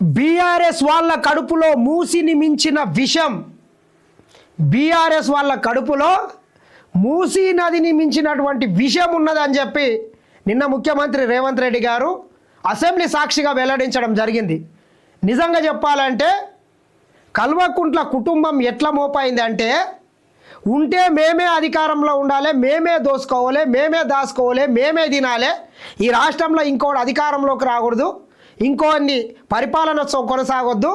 BRS వాళ్ళ కడుపులో మూసిని మించిన విషం. బీఆర్ఎస్ వాళ్ళ కడుపులో మూసీ నదిని మించినటువంటి విషయం ఉన్నదని చెప్పి నిన్న ముఖ్యమంత్రి రేవంత్ రెడ్డి గారు అసెంబ్లీ సాక్షిగా వెల్లడించడం జరిగింది. నిజంగా చెప్పాలంటే కల్వకుంట్ల కుటుంబం ఎట్లా మోపైంది అంటే ఉంటే మేమే అధికారంలో ఉండాలి మేమే దోసుకోవాలి మేమే దాచుకోవాలి మేమే తినాలి. ఈ రాష్ట్రంలో ఇంకోటి అధికారంలోకి రాకూడదు. ఇంకోన్ని పరిపాలన కొనసాగొద్దు.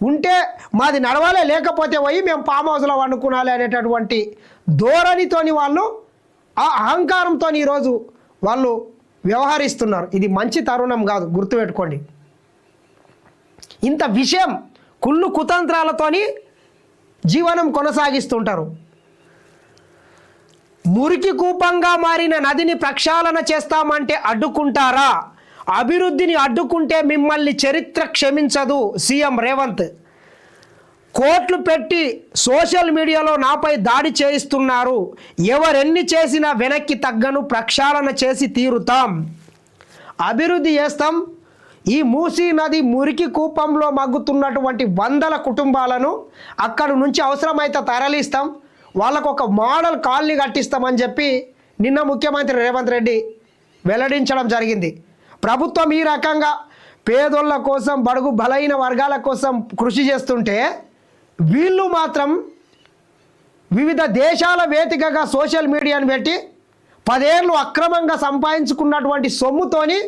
ఉంటే మాది నడవాలే లేకపోతే పోయి మేము ఫామ్ హౌస్లో వండుకునాలి అనేటటువంటి ధోరణితోని వాళ్ళు ఆ అహంకారంతో ఈరోజు వాళ్ళు వ్యవహరిస్తున్నారు. ఇది మంచి తరుణం కాదు గుర్తుపెట్టుకోండి. ఇంత విషయం కుళ్ళు కుతంత్రాలతోని జీవనం కొనసాగిస్తుంటారు. మురికి కూపంగా మారిన నదిని ప్రక్షాళన చేస్తామంటే అడ్డుకుంటారా? అభివృద్ధిని అడ్డుకుంటే మిమ్మల్ని చరిత్ర క్షమించదు సీఎం రేవంత్. కోట్లు పెట్టి సోషల్ మీడియాలో నాపై దాడి చేయిస్తున్నారు. ఎవరెన్ని చేసినా వెనక్కి తగ్గను ప్రక్షాళన చేసి తీరుతాం. అభివృద్ధి చేస్తాం. ఈ మూసీ నది మురికి కూపంలో మగ్గుతున్నటువంటి వందల కుటుంబాలను అక్కడి నుంచి అవసరమైతే తరలిస్తాం. వాళ్ళకు ఒక మోడల్ కాలనీ కట్టిస్తామని చెప్పి నిన్న ముఖ్యమంత్రి రేవంత్ రెడ్డి వెల్లడించడం జరిగింది. ప్రభుత్వం ఈ రకంగా పేదోళ్ళ కోసం బడుగు బలైన వర్గాల కోసం కృషి చేస్తుంటే వీళ్ళు మాత్రం వివిధ దేశాల వేదికగా సోషల్ మీడియాను పెట్టి పదేళ్ళు అక్రమంగా సంపాదించుకున్నటువంటి సొమ్ముతోని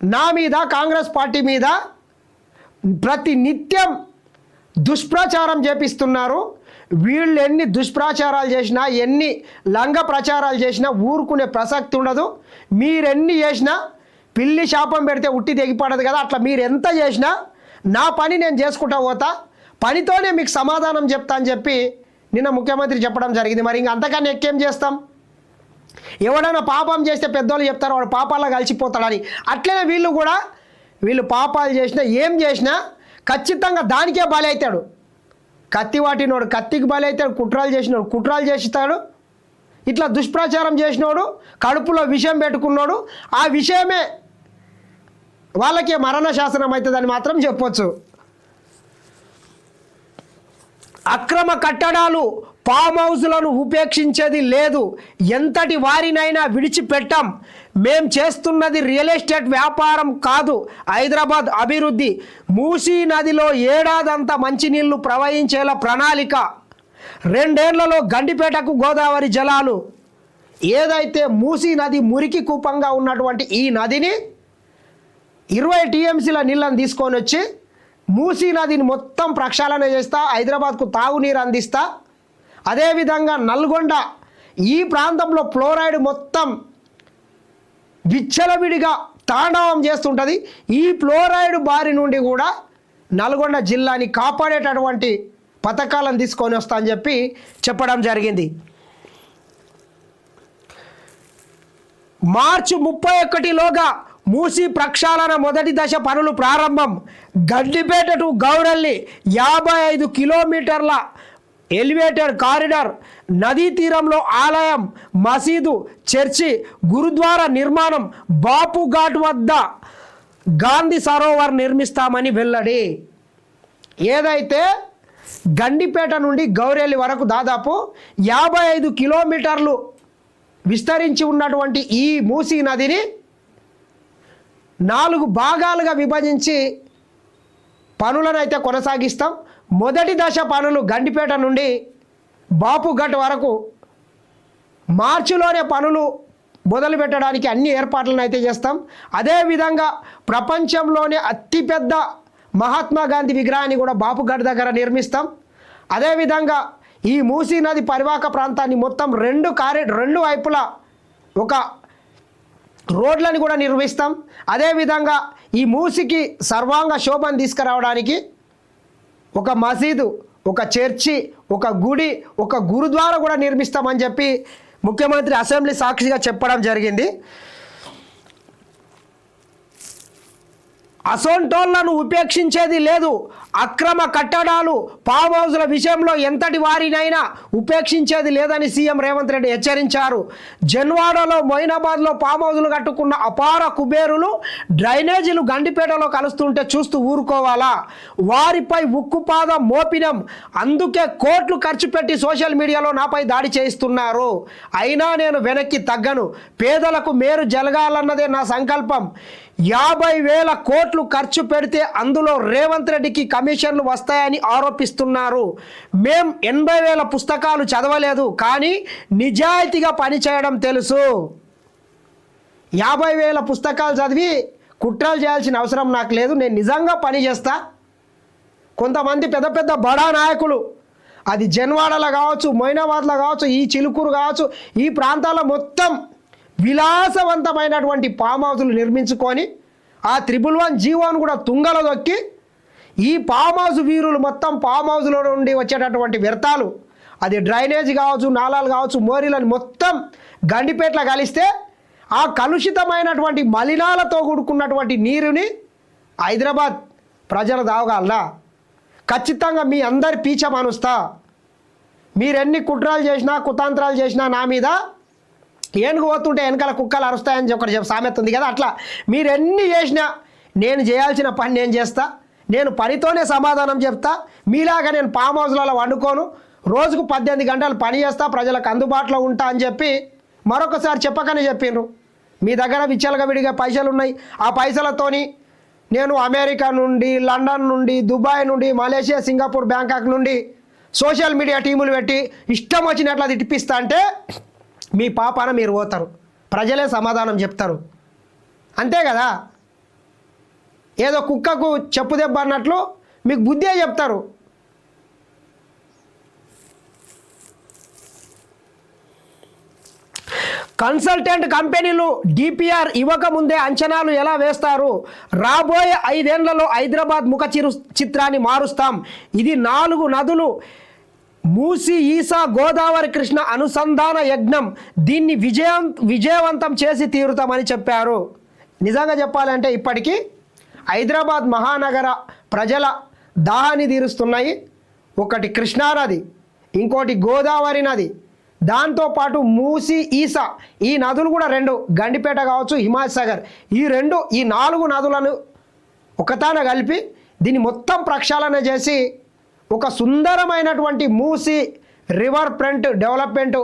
నా మీద కాంగ్రెస్ పార్టీ మీద ప్రతి నిత్యం దుష్ప్రచారం చేపిస్తున్నారు. వీళ్ళు ఎన్ని దుష్ప్రచారాలు చేసినా ఎన్ని లంగ ప్రచారాలు చేసినా ఊరుకునే ప్రసక్తి ఉండదు. మీరెన్ని చేసినా పిల్లి శాపం పెడితే ఉట్టి తెగిపడదు కదా అట్లా మీరు ఎంత చేసినా నా పని నేను చేసుకుంటా పోతా పనితోనే మీకు సమాధానం చెప్తా అని చెప్పి నిన్న ముఖ్యమంత్రి చెప్పడం జరిగింది. మరి ఇంక అంతకన్నా ఎక్కేం చేస్తాం? ఎవడైనా పాపం చేస్తే పెద్దోళ్ళు చెప్తారు వాడు పాపాల్లో కలిసిపోతాడని. అట్లనే వీళ్ళు కూడా వీళ్ళు పాపాలు చేసినా ఏం చేసినా ఖచ్చితంగా దానికే బలి అవుతాడు కత్తి వాటినోడు కత్తికి బలి కుట్రాలు చేసినోడు కుట్రాలు చేస్తాడు. ఇట్లా దుష్ప్రచారం చేసినోడు కడుపులో విషయం పెట్టుకున్నాడు ఆ విషయమే వాళ్ళకి మరణ శాసనం అవుతుందని మాత్రం చెప్పొచ్చు. అక్రమ కట్టడాలు ఫామ్ హౌస్లను ఉపేక్షించేది లేదు. ఎంతటి వారినైనా విడిచిపెట్టాం. మేం చేస్తున్నది రియల్ ఎస్టేట్ వ్యాపారం కాదు హైదరాబాద్ అభివృద్ధి. మూసీ నదిలో ఏడాదంతా మంచినీళ్ళు ప్రవహించేలా ప్రణాళిక. రెండేళ్ళలో గండిపేటకు గోదావరి జలాలు. ఏదైతే మూసీ నది మురికి కూపంగా ఉన్నటువంటి ఈ నదిని ఇరవై టీఎంసీల నీళ్ళని తీసుకొని వచ్చి మూసీ నదిని మొత్తం ప్రక్షాళన చేస్తా హైదరాబాద్కు తాగునీరు అందిస్తా. అదేవిధంగా నల్గొండ ఈ ప్రాంతంలో ఫ్లోరైడ్ మొత్తం విచ్చలవిడిగా తాండవం చేస్తుంటుంది. ఈ ఫ్లోరైడ్ బారి నుండి కూడా నల్గొండ జిల్లాని కాపాడేటటువంటి పథకాలను తీసుకొని వస్తా అని చెప్పి చెప్పడం జరిగింది. మార్చి ముప్పై ఒకటిలోగా మూసి ప్రక్షాళన మొదటి దశ పనులు ప్రారంభం. గడ్డిపేట టు గౌరల్లి యాభై ఐదు కిలోమీటర్ల ఎలివేటెడ్ కారిడార్. నదీ తీరంలో ఆలయం మసీదు చర్చి గురుద్వారా నిర్మాణం బాపు ఘాట్ వద్ద గాంధీ సరోవర్ నిర్మిస్తామని వెల్లడి. ఏదైతే గండిపేట నుండి గౌరెల్లి వరకు దాదాపు యాభై ఐదు కిలోమీటర్లు విస్తరించి ఉన్నటువంటి ఈ మూసీ నదిని నాలుగు భాగాలుగా విభజించి పనులను అయితే కొనసాగిస్తాం. మొదటి దశ పనులు గండిపేట నుండి బాపుఘట్ వరకు. మార్చిలోనే పనులు మొదలు పెట్టడానికి అన్ని ఏర్పాట్లను అయితే చేస్తాం అదేవిధంగా ప్రపంచంలోనే అతిపెద్ద మహాత్మా గాంధీ విగ్రహాన్ని కూడా బాపుఘట్ దగ్గర నిర్మిస్తాం. అదేవిధంగా ఈ మూసీ నది పరివాహక ప్రాంతాన్ని మొత్తం రెండు కారి రెండు వైపులా ఒక రోడ్లను కూడా నిర్మిస్తాం. అదేవిధంగా ఈ మూసికి సర్వాంగ శోభను తీసుకురావడానికి ఒక మసీదు ఒక చర్చి ఒక గుడి ఒక గురుద్వారా కూడా నిర్మిస్తామని చెప్పి ముఖ్యమంత్రి అసెంబ్లీ సాక్షిగా చెప్పడం జరిగింది. అసోంటోళ్ళను ఉపేక్షించేది లేదు. అక్రమ కట్టడాలు ఫామ్ విషయంలో ఎంతటి వారినైనా ఉపేక్షించేది లేదని సీఎం రేవంత్ రెడ్డి హెచ్చరించారు. జన్వాడలో మొయినాబాద్లో ఫామ్ కట్టుకున్న అపార కుబేరులు డ్రైనేజీలు గండిపేటలో కలుస్తుంటే చూస్తూ ఊరుకోవాలా? వారిపై ఉక్కుపాదం మోపినం. అందుకే కోట్లు ఖర్చు పెట్టి సోషల్ మీడియాలో నాపై దాడి చేయిస్తున్నారు. అయినా నేను వెనక్కి తగ్గను. పేదలకు మేలు జరగాలన్నదే నా సంకల్పం. యాభై వేల కోట్లు ఖర్చు పెడితే అందులో రేవంత్ రెడ్డికి కమిషన్లు వస్తాయని ఆరోపిస్తున్నారు. మేం ఎనభై వేల పుస్తకాలు చదవలేదు కానీ నిజాయితీగా పనిచేయడం తెలుసు. యాభై వేల పుస్తకాలు చదివి కుట్రలు చేయాల్సిన అవసరం నాకు లేదు నేను నిజంగా పని చేస్తా. కొంతమంది పెద్ద పెద్ద బడా నాయకులు అది జన్వాడలో కావచ్చు మొయినాబాద్లో కావచ్చు ఈ చిలుకూరు కావచ్చు ఈ ప్రాంతాల్లో మొత్తం విలాసవంతమైనటువంటి ఫామ్ హౌస్లు నిర్మించుకొని ఆ త్రిబుల్ వన్ జీవోను కూడా తుంగలో దొక్కి ఈ ఫామ్ హౌస్ వీరులు మొత్తం ఫామ్ హౌస్లో నుండి వచ్చేటటువంటి వ్యర్థాలు అది డ్రైనేజ్ కావచ్చు నాలాలు కావచ్చు మోరీలను మొత్తం గండిపేట్ల కలిస్తే ఆ కలుషితమైనటువంటి మలినాలతో కూడుకున్నటువంటి నీరుని హైదరాబాద్ ప్రజలు తాగలరా ఖచ్చితంగా మీ అందరి పీచ మనుస్తా. మీరెన్ని కుట్రాలు చేసినా కుతాంత్రాలు చేసినా నా మీద ఏనుగు పోతుంటే వెనకాల కుక్కలు అరుస్తాయని ఒకటి చెప్పి సామెత ఉంది కదా అట్లా. మీరు ఎన్ని చేసినా నేను చేయాల్సిన పని నేను చేస్తా నేను పనితోనే సమాధానం చెప్తా మీలాగా నేను ఫామ్ హౌస్లలో వండుకోను రోజుకు పద్దెనిమిది గంటలు పని చేస్తా ప్రజలకు అందుబాటులో ఉంటా అని చెప్పి మరొకసారి చెప్పకనే చెప్పిండ్రు. మీ దగ్గర విచ్చలగా విడిగా పైసలు ఉన్నాయి ఆ పైసలతోని నేను అమెరికా నుండి లండన్ నుండి దుబాయ్ నుండి మలేషియా సింగపూర్ బ్యాంకాక్ నుండి సోషల్ మీడియా టీములు పెట్టి ఇష్టం వచ్చినట్లు అది తిప్పిస్తా అంటే మీ పాపాన మీరు పోతారు. ప్రజలే సమాధానం చెప్తారు. అంతే కదా? ఏదో కుక్కకు చెప్పు దెబ్బ అన్నట్లు మీకు బుద్ధే చెప్తారు. కన్సల్టెంట్ కంపెనీలు డిపిఆర్ ఇవ్వకముందే అంచనాలు ఎలా వేస్తారు? రాబోయే ఐదేళ్ళలో హైదరాబాద్ ముఖ చిరు చిత్రాన్ని మారుస్తాం. ఇది నాలుగు నదులు మూసి ఈసా గోదావరి కృష్ణ అనుసంధాన యజ్ఞం దీన్ని విజయం విజయవంతం చేసి తీరుతామని చెప్పారు. నిజంగా చెప్పాలంటే ఇప్పటికీ హైదరాబాద్ మహానగర ప్రజల దాహాన్ని తీరుస్తున్నాయి. ఒకటి కృష్ణానది ఇంకోటి గోదావరి నది. దాంతోపాటు మూసి ఈసా ఈ నదులు కూడా రెండు గండిపేట కావచ్చు హిమాసాగర్ ఈ రెండు ఈ నాలుగు నదులను ఒకతాన కలిపి దీన్ని మొత్తం ప్రక్షాళన చేసి ఒక సుందరమైనటువంటి మూసి రివర్ ఫ్రంట్ డెవలప్మెంట్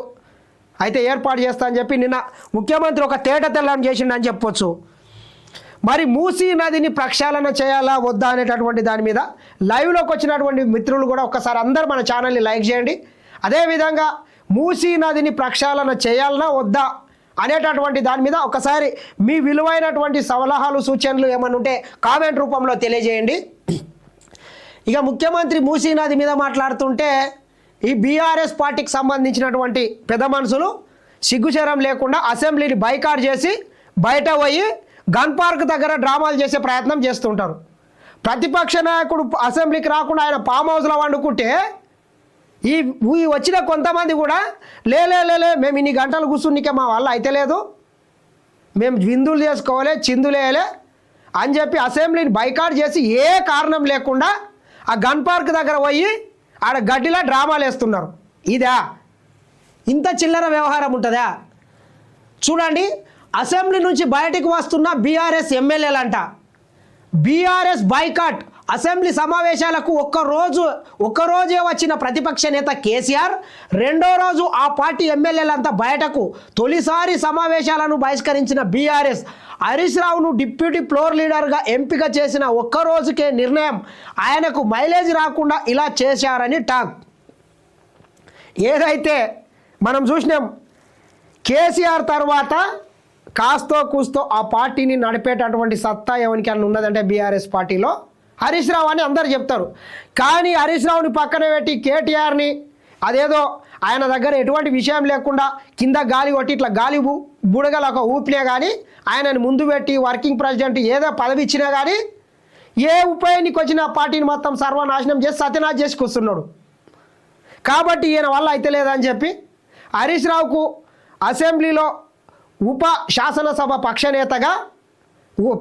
అయితే ఏర్పాటు చేస్తా అని చెప్పి నిన్న ముఖ్యమంత్రి ఒక తేట తెల్లం చేసిండని చెప్పొచ్చు. మరి మూసీ నదిని ప్రక్షాళన చేయాలా వద్దా అనేటటువంటి దాని మీద లైవ్లోకి వచ్చినటువంటి మిత్రులు కూడా ఒకసారి అందరు మన ఛానల్ని లైక్ చేయండి. అదేవిధంగా మూసీ నదిని ప్రక్షాళన చేయాలనా వద్దా అనేటటువంటి దాని మీద ఒకసారి మీ విలువైనటువంటి సలహాలు సూచనలు ఏమన్నా ఉంటే కామెంట్ రూపంలో తెలియజేయండి. ఇక ముఖ్యమంత్రి మూసీ మీద మాట్లాడుతుంటే ఈ బీఆర్ఎస్ పార్టీకి సంబంధించినటువంటి పెద్ద మనుషులు సిగ్గుచరం లేకుండా అసెంబ్లీని బైకాట్ చేసి బయట పోయి గన్ పార్క్ దగ్గర డ్రామాలు చేసే ప్రయత్నం చేస్తుంటారు. ప్రతిపక్ష నాయకుడు అసెంబ్లీకి రాకుండా ఆయన ఫామ్ హౌస్లో వండుకుంటే ఈ ఈ వచ్చిన కొంతమంది కూడా లేలే లేలే మేము ఇన్ని గంటలు కూర్చున్నకే మా వల్ల అయితే లేదు. మేము విందులు చేసుకోవాలి చిందులేయలే అని చెప్పి అసెంబ్లీని బైకాట్ చేసి ఏ కారణం లేకుండా ఆ గన్ పార్క్ దగ్గర పోయి ఆడ గడ్డిలా డ్రామాలు వేస్తున్నారు. ఇదా? ఇంత చిల్లర వ్యవహారం ఉంటుందా? చూడండి అసెంబ్లీ నుంచి బయటికి వస్తున్న బీఆర్ఎస్ ఎమ్మెల్యేలంట. BRS boycott. అసెంబ్లీ సమావేశాలకు ఒక్క రోజు వచ్చిన ప్రతిపక్ష నేత కేసీఆర్ రెండో రోజు ఆ పార్టీ ఎమ్మెల్యేలంతా బయటకు తొలిసారి సమావేశాలను బహిష్కరించిన బీఆర్ఎస్ హరీష్ రావును డిప్యూటీ ఫ్లోర్ లీడర్గా ఎంపిక చేసిన ఒక్క రోజుకే నిర్ణయం ఆయనకు మైలేజ్ రాకుండా ఇలా చేశారని టాక్. ఏదైతే మనం చూసినాం కేసీఆర్ తర్వాత కాస్తో కూస్తో ఆ పార్టీని నడిపేటటువంటి సత్తా ఎవరికి ఉన్నదంటే బీఆర్ఎస్ పార్టీలో హరీష్ రావు అని అందరు చెప్తారు. కానీ హరీష్ రావుని పక్కన పెట్టి కేటీఆర్ని అదేదో ఆయన దగ్గర ఎటువంటి విషయం లేకుండా కింద గాలి కొట్టి ఇట్లా గాలి బుడగల బుడగలు ఒక ఊపినా కానీ ఆయనని ముందు పెట్టి వర్కింగ్ ప్రెసిడెంట్ ఏదో పదవి ఇచ్చినా కానీ ఏ ఉపాయానికి వచ్చిన పార్టీని మొత్తం సర్వనాశనం చేసి సత్యనాశ చేసుకొస్తున్నాడు కాబట్టి ఈయన వల్ల అయితే లేదని చెప్పి హరీష్ రావుకు అసెంబ్లీలో ఉప శాసనసభ పక్షనేతగా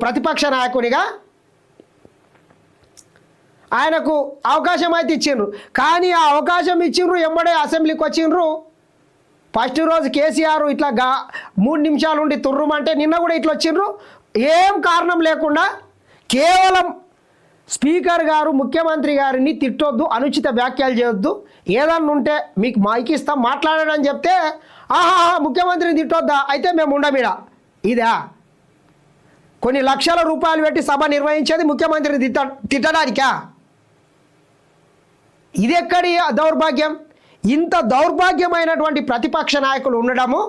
ప్రతిపక్ష నాయకునిగా ఆయనకు అవకాశం అయితే ఇచ్చిండ్రు. కానీ ఆ అవకాశం ఇచ్చిండ్రు ఎంబడే అసెంబ్లీకి వచ్చిండ్రు. ఫస్ట్ రోజు కేసీఆర్ ఇట్లా గా మూడు నిమిషాలు ఉండి తుర్రుమంటే నిన్న కూడా ఇట్లా వచ్చిండ్రు. ఏం కారణం లేకుండా కేవలం స్పీకర్ గారు ముఖ్యమంత్రి గారిని తిట్టొద్దు అనుచిత వ్యాఖ్యలు చేయొద్దు. ఏదన్నా ఉంటే మీకు మైక్ ఇస్తాం మాట్లాడడం చెప్తే ఆహా ముఖ్యమంత్రిని తిట్టొద్దా? అయితే మేము ఉండమిడ ఇదా? కొన్ని లక్షల రూపాయలు పెట్టి సభ నిర్వహించేది ముఖ్యమంత్రిని తిట్ట తిట్టడానికా? ఇది ఎక్కడి దౌర్భాగ్యం? ఇంత దౌర్భాగ్యమైనటువంటి ప్రతిపక్ష నాయకులు ఉండడము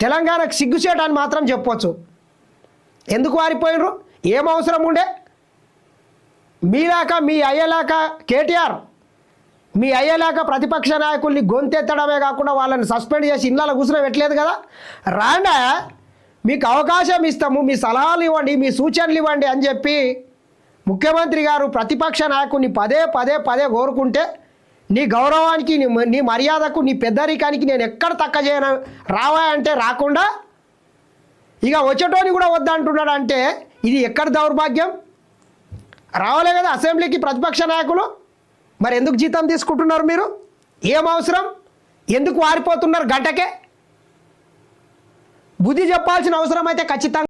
తెలంగాణకు సిగ్గుచేయడానికి మాత్రం చెప్పొచ్చు. ఎందుకు వారిపోయినరు? ఏం అవసరం ఉండే? మీలాక మీ అయ్యేలాక కేటీఆర్ మీ అయ్యేలాక ప్రతిపక్ష నాయకుల్ని గొంతెత్తడమే కాకుండా వాళ్ళని సస్పెండ్ చేసి ఇళ్ళ కూర్చుని పెట్టలేదు కదా? రాండా మీకు అవకాశం ఇస్తాము మీ సలహాలు ఇవ్వండి మీ సూచనలు ఇవ్వండి అని చెప్పి ముఖ్యమంత్రి గారు ప్రతిపక్ష నాయకుడిని పదే పదే పదే కోరుకుంటే నీ గౌరవానికి నీ నీ మర్యాదకు నీ పెద్దరికానికి నేను ఎక్కడ తక్క చేయను. రావా అంటే రాకుండా ఇక వచ్చేటోని కూడా వద్దంటున్నాడు అంటే ఇది ఎక్కడ దౌర్భాగ్యం? రావాలే కదా అసెంబ్లీకి ప్రతిపక్ష నాయకులు. మరి ఎందుకు జీతం తీసుకుంటున్నారు మీరు? ఏం అవసరం? ఎందుకు వారిపోతున్నారు గంటకే? బుద్ధి చెప్పాల్సిన అవసరం అయితే ఖచ్చితంగా